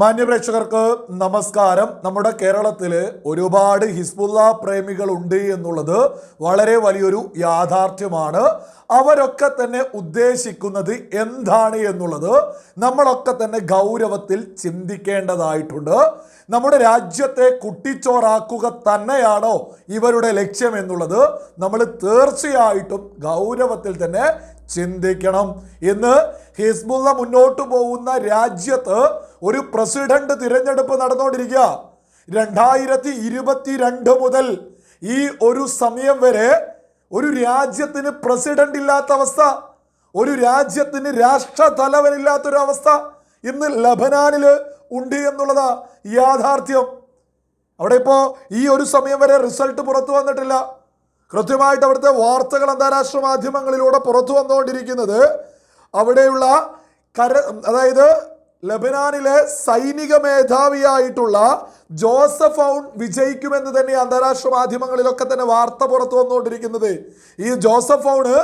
മാന്യപ്രേക്ഷകർക്ക് നമസ്കാരം. നമ്മുടെ കേരളത്തിൽ ഒരുപാട് ഹിസ്ബുല്ല പ്രേമികളുണ്ട് എന്നുള്ളത് വളരെ വലിയൊരു യാഥാർത്ഥ്യമാണ്. അവരൊക്കെ തന്നെ ഉദ്ദേശിക്കുന്നത് എന്താണ് എന്നുള്ളത് നമ്മളൊക്കെ തന്നെ ഗൗരവത്തിൽ ചിന്തിക്കേണ്ടതായിട്ടുണ്ട്. നമ്മുടെ രാജ്യത്തെ കുട്ടിച്ചോറാക്കുക തന്നെയാണോ ഇവരുടെ ലക്ഷ്യം എന്നുള്ളത് നമ്മൾ തീർച്ചയായിട്ടും ഗൗരവത്തിൽ തന്നെ ചിന്തിക്കണം. ഇന്ന് ഹിസ്ബുള്ള മുന്നോട്ട് പോകുന്ന രാജ്യത്ത് ഒരു പ്രസിഡന്റ് തിരഞ്ഞെടുപ്പ് നടന്നുകൊണ്ടിരിക്കുക. രണ്ടായിരത്തി ഇരുപത്തിരണ്ട് മുതൽ ഈ ഒരു സമയം വരെ ഒരു രാജ്യത്തിന് പ്രസിഡന്റ് ഇല്ലാത്ത അവസ്ഥ ഒരു രാജ്യത്തിന് രാഷ്ട്ര തലവനില്ലാത്തൊരു അവസ്ഥ ഇന്ന് ലബനാനിൽ ഉണ്ട് എന്നുള്ളതാ യാഥാർത്ഥ്യം. അവിടെ ഇപ്പോൾ ഈ ഒരു സമയം വരെ റിസൾട്ട് പുറത്തു വന്നിട്ടില്ല. കൃത്യമായിട്ട് അവിടുത്തെ വാർത്തകൾ അന്താരാഷ്ട്ര മാധ്യമങ്ങളിലൂടെ പുറത്തു വന്നുകൊണ്ടിരിക്കുന്നത് അവിടെയുള്ള കര അതായത് ലബനാനിലെ സൈനിക മേധാവിയായിട്ടുള്ള ജോസഫ് ഔൺ വിജയിക്കുമെന്ന് തന്നെ അന്താരാഷ്ട്ര മാധ്യമങ്ങളിലൊക്കെ തന്നെ വാർത്ത പുറത്തു വന്നുകൊണ്ടിരിക്കുന്നത്. ഈ ജോസഫ് ഔണ്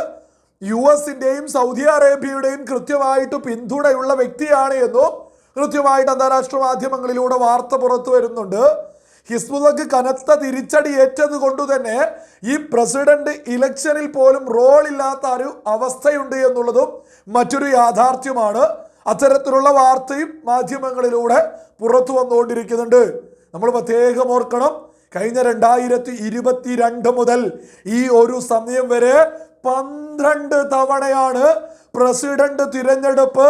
യു എസിന്റെയും സൗദി അറേബ്യയുടെയും കൃത്യമായിട്ട് പിന്തുണയുള്ള വ്യക്തിയാണ് എന്നും കൃത്യമായിട്ട് അന്താരാഷ്ട്ര മാധ്യമങ്ങളിലൂടെ വാർത്ത പുറത്തു വരുന്നുണ്ട്. ഹിസ്ബുള്ളക്ക് കനത്ത തിരിച്ചടി ഏറ്റത് കൊണ്ട് തന്നെ ഈ പ്രസിഡന്റ് ഇലക്ഷനിൽ പോലും റോൾ ഇല്ലാത്ത ഒരു അവസ്ഥയുണ്ട് എന്നുള്ളതും മറ്റൊരു യാഥാർത്ഥ്യമാണ്. അത്തരത്തിലുള്ള വാർത്തയും മാധ്യമങ്ങളിലൂടെ പുറത്തു വന്നുകൊണ്ടിരിക്കുന്നുണ്ട്. നമ്മൾ പ്രത്യേകം ഓർക്കണം കഴിഞ്ഞ രണ്ടായിരത്തി ഇരുപത്തി രണ്ട് മുതൽ ഈ ഒരു സമയം വരെ പന്ത്രണ്ട് തവണയാണ് പ്രസിഡന്റ് തിരഞ്ഞെടുപ്പ്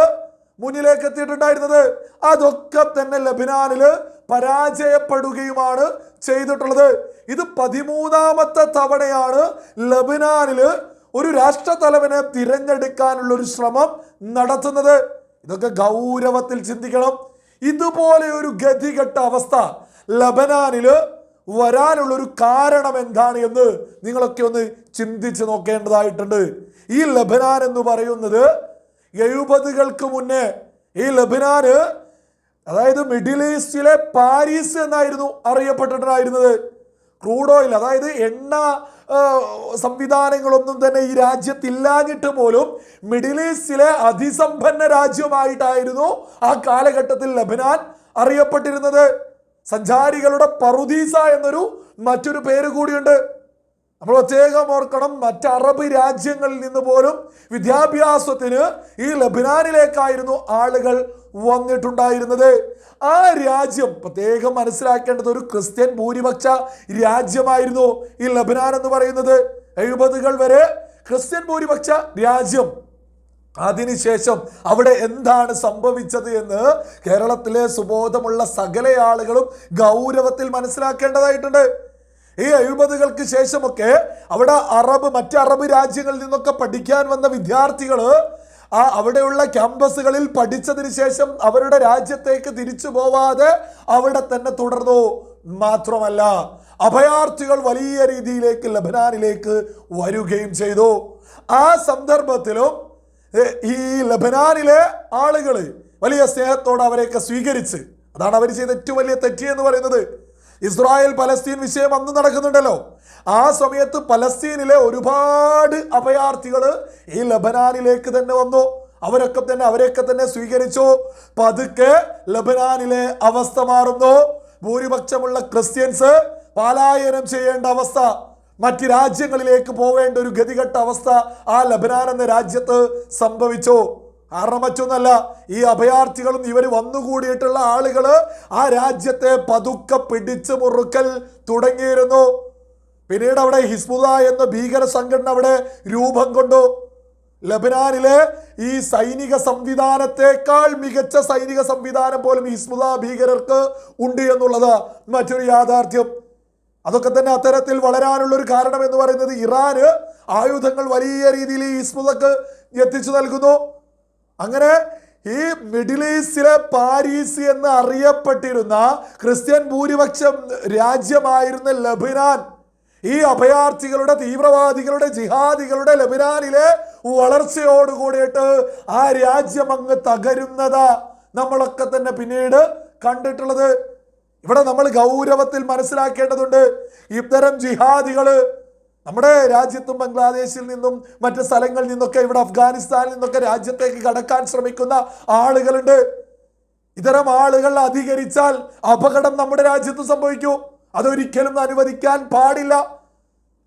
മുന്നിലേക്ക് എത്തിയിട്ടുണ്ടായിരുന്നത്. അതൊക്കെ തന്നെ ലബിനാനിൽ പരാജയപ്പെടുകയുമാണ് ചെയ്തിട്ടുള്ളത്. ഇത് പതിമൂന്നാമത്തെ തവണയാണ് ലബിനാനിൽ ഒരു രാഷ്ട്ര തലവനെ തിരഞ്ഞെടുക്കാനുള്ള ശ്രമം നടത്തുന്നത്. ഇതൊക്കെ ഗൗരവത്തിൽ ചിന്തിക്കണം. ഇതുപോലെ ഒരു ഗതികെട്ട അവസ്ഥ ലബനാനിൽ വരാനുള്ള ഒരു കാരണം എന്താണ് എന്ന് നിങ്ങളൊക്കെ ഒന്ന് ചിന്തിച്ച് നോക്കേണ്ടതായിട്ടുണ്ട്. ഈ ലബനാൻ എന്ന് പറയുന്നത് എഴുപതുകൾക്ക് മുന്നേ ഈ ലബനാന് അതായത് മിഡിൽ ഈസ്റ്റിലെ പാരീസ് എന്നായിരുന്നു അറിയപ്പെട്ടിട്ടുണ്ടായിരുന്നത്. ക്രൂഡ് ഓയിൽ അതായത് എണ്ണ സംവിധാനങ്ങളൊന്നും തന്നെ ഈ രാജ്യത്തില്ലാഞ്ഞിട്ട് പോലും മിഡിൽ ഈസ്റ്റിലെ അതിസമ്പന്ന രാജ്യമായിട്ടായിരുന്നു ആ കാലഘട്ടത്തിൽ ലബനാൻ അറിയപ്പെട്ടിരുന്നത്. സഞ്ചാരികളുടെ പറുദീസ എന്നൊരു മറ്റൊരു പേര് കൂടിയുണ്ട്. നമ്മൾ പ്രത്യേകം ഓർക്കണം മറ്റ് അറബ് രാജ്യങ്ങളിൽ നിന്ന് പോലും വിദ്യാഭ്യാസത്തിന് ഈ ലബനാനിലേക്കായിരുന്നു ആളുകൾ വന്നിട്ടുണ്ടായിരുന്നത്. ആ രാജ്യം പ്രത്യേകം മനസ്സിലാക്കേണ്ടത് ഒരു ക്രിസ്ത്യൻ ഭൂരിപക്ഷ രാജ്യമായിരുന്നു ഈ ലബനാൻ എന്ന് പറയുന്നത്. എഴുപതുകൾ വരെ ക്രിസ്ത്യൻ ഭൂരിപക്ഷ രാജ്യം. അതിനുശേഷം അവിടെ എന്താണ് സംഭവിച്ചത് എന്ന് കേരളത്തിലെ സുബോധമുള്ള സകല ആളുകളും ഗൗരവത്തിൽ മനസ്സിലാക്കേണ്ടതായിട്ടുണ്ട്. ഈ എഴുപതുകൾക്ക് ശേഷമൊക്കെ അവിടെ അറബ് മറ്റ് അറബ് രാജ്യങ്ങളിൽ നിന്നൊക്കെ പഠിക്കാൻ വന്ന വിദ്യാർത്ഥികൾ ആ അവിടെയുള്ള ക്യാമ്പസുകളിൽ പഠിച്ചതിന് ശേഷം അവരുടെ രാജ്യത്തേക്ക് തിരിച്ചു പോവാതെ അവിടെ തന്നെ തുടർന്നു. മാത്രമല്ല അഭയാർത്ഥികൾ വലിയ രീതിയിലേക്ക് ലബനാനിലേക്ക് വരികയും ചെയ്തു. ആ സന്ദർഭത്തിലും ഈ ലബനാനിലെ ആളുകൾ വലിയ സ്നേഹത്തോടെ അവരെയൊക്കെ സ്വീകരിച്ച് അതാണ് അവർ ചെയ്ത ഏറ്റവും വലിയ തെറ്റ് എന്ന് പറയുന്നത്. ഇസ്രായേൽ പലസ്തീൻ വിഷയം അന്ന് നടക്കുന്നുണ്ടല്ലോ. ആ സമയത്ത് പലസ്തീനിലെ ഒരുപാട് അഭയാർത്ഥികൾ ഈ ലബനാനിലേക്ക് തന്നെ വന്നു. അവരൊക്കെ തന്നെ അവരെയൊക്കെ തന്നെ സ്വീകരിച്ചു. പതുക്കെ ലബനാനിലെ അവസ്ഥ മാറുന്നു. ഭൂരിപക്ഷമുള്ള ക്രിസ്ത്യൻസ് പലായനം ചെയ്യേണ്ട അവസ്ഥ മറ്റ് രാജ്യങ്ങളിലേക്ക് പോവേണ്ട ഒരു ഗതികെട്ട അവസ്ഥ ആ ലബനാൻ എന്ന രാജ്യത്ത് സംഭവിച്ചു. കാരണം മറ്റൊന്നല്ല ഈ അഭയാർത്ഥികളും ഇവർ വന്നുകൂടിയിട്ടുള്ള ആളുകൾ ആ രാജ്യത്തെ പതുക്കെ പിടിച്ച് മുറുക്കൽ തുടങ്ങിയിരുന്നു. പിന്നീട് അവിടെ ഹിസ്ബുദ എന്ന ഭീകര സംഘടന അവിടെ രൂപം കൊണ്ടു. ലബനാനിലെ ഈ സൈനിക സംവിധാനത്തെക്കാൾ മികച്ച സൈനിക സംവിധാനം പോലും ഹിസ്ബുദ ഭീകരർക്ക് ഉണ്ട് എന്നുള്ളത് മറ്റൊരു യാഥാർത്ഥ്യം. അതൊക്കെ തന്നെ അത്തരത്തിൽ വളരാനുള്ള ഒരു കാരണം എന്ന് പറയുന്നത് ഇറാന് ആയുധങ്ങൾ വലിയ രീതിയിൽ ഈ ഹിസ്ബുദക്ക് എത്തിച്ചു നൽകുന്നു. അങ്ങനെ ഈ മിഡിൽ ഈസ്റ്റിലെ പാരീസ് എന്ന് അറിയപ്പെട്ടിരുന്ന ക്രിസ്ത്യൻ ഭൂരിപക്ഷം രാജ്യമായിരുന്ന ലബിനാൻ ഈ അഭയാർത്ഥികളുടെ തീവ്രവാദികളുടെ ജിഹാദികളുടെ ലബിനാനിലെ വളർച്ചയോടുകൂടിയിട്ട് ആ രാജ്യം അങ്ങ് തകരുന്നതാ നമ്മളൊക്കെ തന്നെ പിന്നീട് കണ്ടിട്ടുള്ളത്. ഇവിടെ നമ്മൾ ഗൗരവത്തിൽ മനസ്സിലാക്കേണ്ടതുണ്ട്. ഇത്തരം ജിഹാദികൾ നമ്മുടെ രാജ്യത്തും ബംഗ്ലാദേശിൽ നിന്നും മറ്റ് സ്ഥലങ്ങളിൽ നിന്നൊക്കെ ഇവിടെ അഫ്ഗാനിസ്ഥാനിൽ നിന്നൊക്കെ രാജ്യത്തേക്ക് കടക്കാൻ ശ്രമിക്കുന്ന ആളുകളുണ്ട്. ഇത്തരം ആളുകൾ അധികരിച്ചാൽ അപകടം നമ്മുടെ രാജ്യത്ത് സംഭവിക്കൂ. അതൊരിക്കലും അനുവദിക്കാൻ പാടില്ല.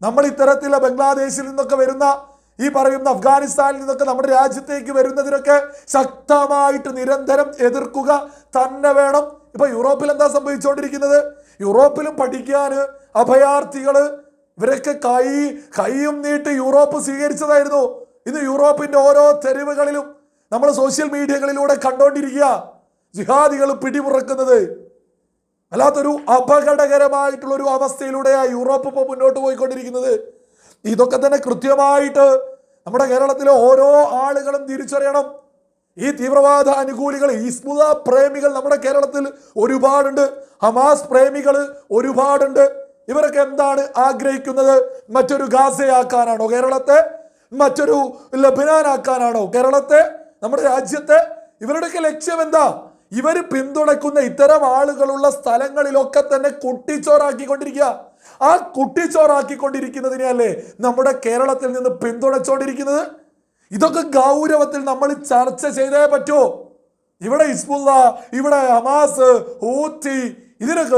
നമ്മൾ ഇത്തരത്തിലുള്ള ബംഗ്ലാദേശിൽ നിന്നൊക്കെ വരുന്ന ഈ പറയുന്ന അഫ്ഗാനിസ്ഥാനിൽ നിന്നൊക്കെ നമ്മുടെ രാജ്യത്തേക്ക് വരുന്നതിനൊക്കെ ശക്തമായിട്ട് നിരന്തരം എതിർക്കുക തന്നെ വേണം. ഇപ്പൊ യൂറോപ്പിൽ എന്താ സംഭവിച്ചുകൊണ്ടിരിക്കുന്നത്? യൂറോപ്പിലും പഠിക്കാൻ അഭയാർത്ഥികൾ ഇവരൊക്കെ കൈ കൈയും നീട്ടി യൂറോപ്പ് സ്വീകരിച്ചതായിരുന്നു. ഇന്ന് യൂറോപ്പിന്റെ ഓരോ തെരുവുകളിലും നമ്മൾ സോഷ്യൽ മീഡിയകളിലൂടെ കണ്ടോണ്ടിരിക്കുക. ജിഹാദികൾ പിടിമുറക്കുന്നത്. അല്ലാത്തൊരു അപകടകരമായിട്ടുള്ള ഒരു അവസ്ഥയിലൂടെയാണ് യൂറോപ്പ് ഇപ്പോൾ മുന്നോട്ട് പോയിക്കൊണ്ടിരിക്കുന്നത്. ഇതൊക്കെ തന്നെ കൃത്യമായിട്ട് നമ്മുടെ കേരളത്തിലെ ഓരോ ആളുകളും തിരിച്ചറിയണം. ഈ തീവ്രവാദ അനുകൂലികൾ ഹിസ്ബുദ പ്രേമികൾ നമ്മുടെ കേരളത്തിൽ ഒരുപാടുണ്ട്. ഹമാസ് പ്രേമികൾ ഒരുപാടുണ്ട്. ഇവരൊക്കെ എന്താണ് ആഗ്രഹിക്കുന്നത്? മറ്റൊരു ഗാസയാക്കാനാണോ? കേരളത്തെ മറ്റൊരു ലബിനാനാക്കാനാണോ? കേരളത്തെ നമ്മുടെ രാജ്യത്തെ? ഇവരുടെയൊക്കെ ലക്ഷ്യം എന്താ? ഇവർ പിന്തുണയ്ക്കുന്ന ഇത്തരം ആളുകളുള്ള സ്ഥലങ്ങളിലൊക്കെ തന്നെ കുട്ടിച്ചോറാക്കിക്കൊണ്ടിരിക്കുക. ആ കുട്ടിച്ചോറാക്കിക്കൊണ്ടിരിക്കുന്നതിനെയല്ലേ നമ്മുടെ കേരളത്തിൽ നിന്ന് പിന്തുണച്ചോണ്ടിരിക്കുന്നത്? ഇതൊക്കെ ഗൗരവത്തിൽ നമ്മൾ ചർച്ച ചെയ്തേ പറ്റൂ. ഇവിടെ ഇസ്മുല്ല ഇവിടെ ഹമാസ് ഊത്തി ഇതിനൊക്കെ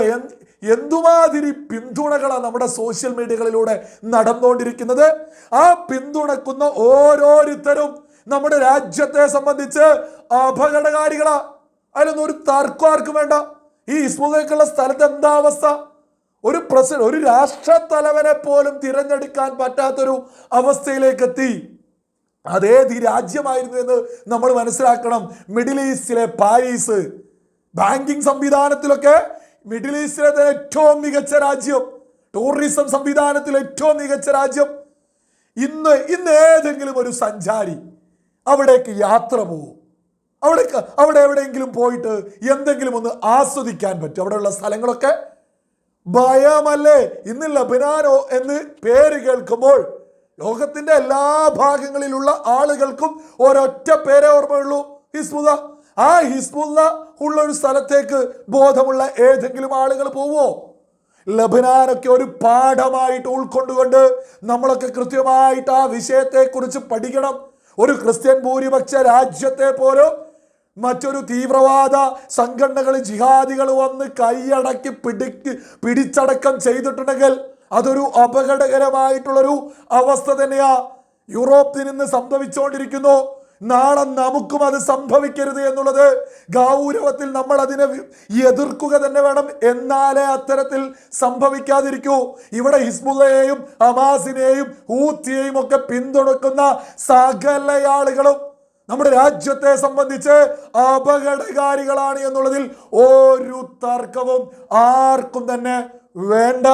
എന്തുമാതിരി പിന്തുണകളാണ് നമ്മുടെ സോഷ്യൽ മീഡിയകളിലൂടെ നടന്നുകൊണ്ടിരിക്കുന്നത്? ആ പിന്തുണക്കുന്ന ഓരോരുത്തരും നമ്മുടെ രാജ്യത്തെ സംബന്ധിച്ച് അപകടകാരികളാ. അതിലൊന്നും ഒരു തർക്കം ആർക്കും വേണ്ട. ഈ ഇസ്മുഖക്കുള്ള സ്ഥലത്ത് എന്താ അവസ്ഥ? ഒരു പ്രസിഡന്റ് ഒരു രാഷ്ട്ര തലവനെ പോലും തിരഞ്ഞെടുക്കാൻ പറ്റാത്തൊരു അവസ്ഥയിലേക്ക് എത്തി. അതേത് രാജ്യമായിരുന്നു എന്ന് നമ്മൾ മനസ്സിലാക്കണം. മിഡിൽ ഈസ്റ്റിലെ പാരീസ്. ബാങ്കിങ് സംവിധാനത്തിലൊക്കെ മിഡിൽ ഈസ്റ്റിലെ തന്നെ ഏറ്റവും മികച്ച രാജ്യം ടൂറിസം സംവിധാനത്തിൽ ഏറ്റവും മികച്ച രാജ്യം. ഇന്ന് ഇന്ന് ഏതെങ്കിലും ഒരു സഞ്ചാരി അവിടേക്ക് യാത്ര പോകും. അവിടെ അവിടെ എവിടെയെങ്കിലും പോയിട്ട് എന്തെങ്കിലും ഒന്ന് ആസ്വദിക്കാൻ പറ്റും. അവിടെയുള്ള സ്ഥലങ്ങളൊക്കെ ഭയമല്ലേ? ഇന്ന് ലബനാനോ എന്ന് പേര് കേൾക്കുമ്പോൾ ലോകത്തിന്റെ എല്ലാ ഭാഗങ്ങളിലുള്ള ആളുകൾക്കും ഒരൊറ്റ പേരേ ഓർമ്മയുള്ളൂ. ഹിസ്ബുദ ആ ഹിസ്ബുല്ല ഉള്ള ഒരു സ്ഥലത്തേക്ക് ബോധമുള്ള ഏതെങ്കിലും ആളുകൾ പോവോ? ലബനാനൊക്കെ ഒരു പാഠമായിട്ട് ഉൾക്കൊണ്ടുകൊണ്ട് നമ്മളൊക്കെ കൃത്യമായിട്ട് ആ വിഷയത്തെക്കുറിച്ച് പഠിക്കണം. ഒരു ക്രിസ്ത്യൻ ഭൂരിപക്ഷ രാജ്യത്തെ പോലും മറ്റൊരു തീവ്രവാദ സംഘടനകൾ ജിഹാദികൾ വന്ന് കൈയടക്കി പിടിക്ക് പിടിച്ചടക്കം ചെയ്തിട്ടുണ്ടെങ്കിൽ അതൊരു അപകടകരമായിട്ടുള്ളൊരു അവസ്ഥ തന്നെയാ. യൂറോപ്പിൽ നിന്ന് സംഭവിച്ചുകൊണ്ടിരിക്കുന്നു. നാളെ നമുക്കും അത് സംഭവിക്കരുത് എന്നുള്ളത് ഗൗരവത്തിൽ നമ്മൾ അതിനെ എതിർക്കുക തന്നെ വേണം. എന്നാലേ അത്തരത്തിൽ സംഭവിക്കാതിരിക്കൂ. ഇവിടെ ഹിസ്ബുള്ളയെയും അമാസിനെയും ഊത്തിയെയും ഒക്കെ പിന്തുണക്കുന്ന സകല ആളുകളും നമ്മുടെ രാജ്യത്തെ സംബന്ധിച്ച് അപകടകാരികളാണ് എന്നുള്ളതിൽ ഒരു തർക്കവും ആർക്കും തന്നെ വേണ്ട.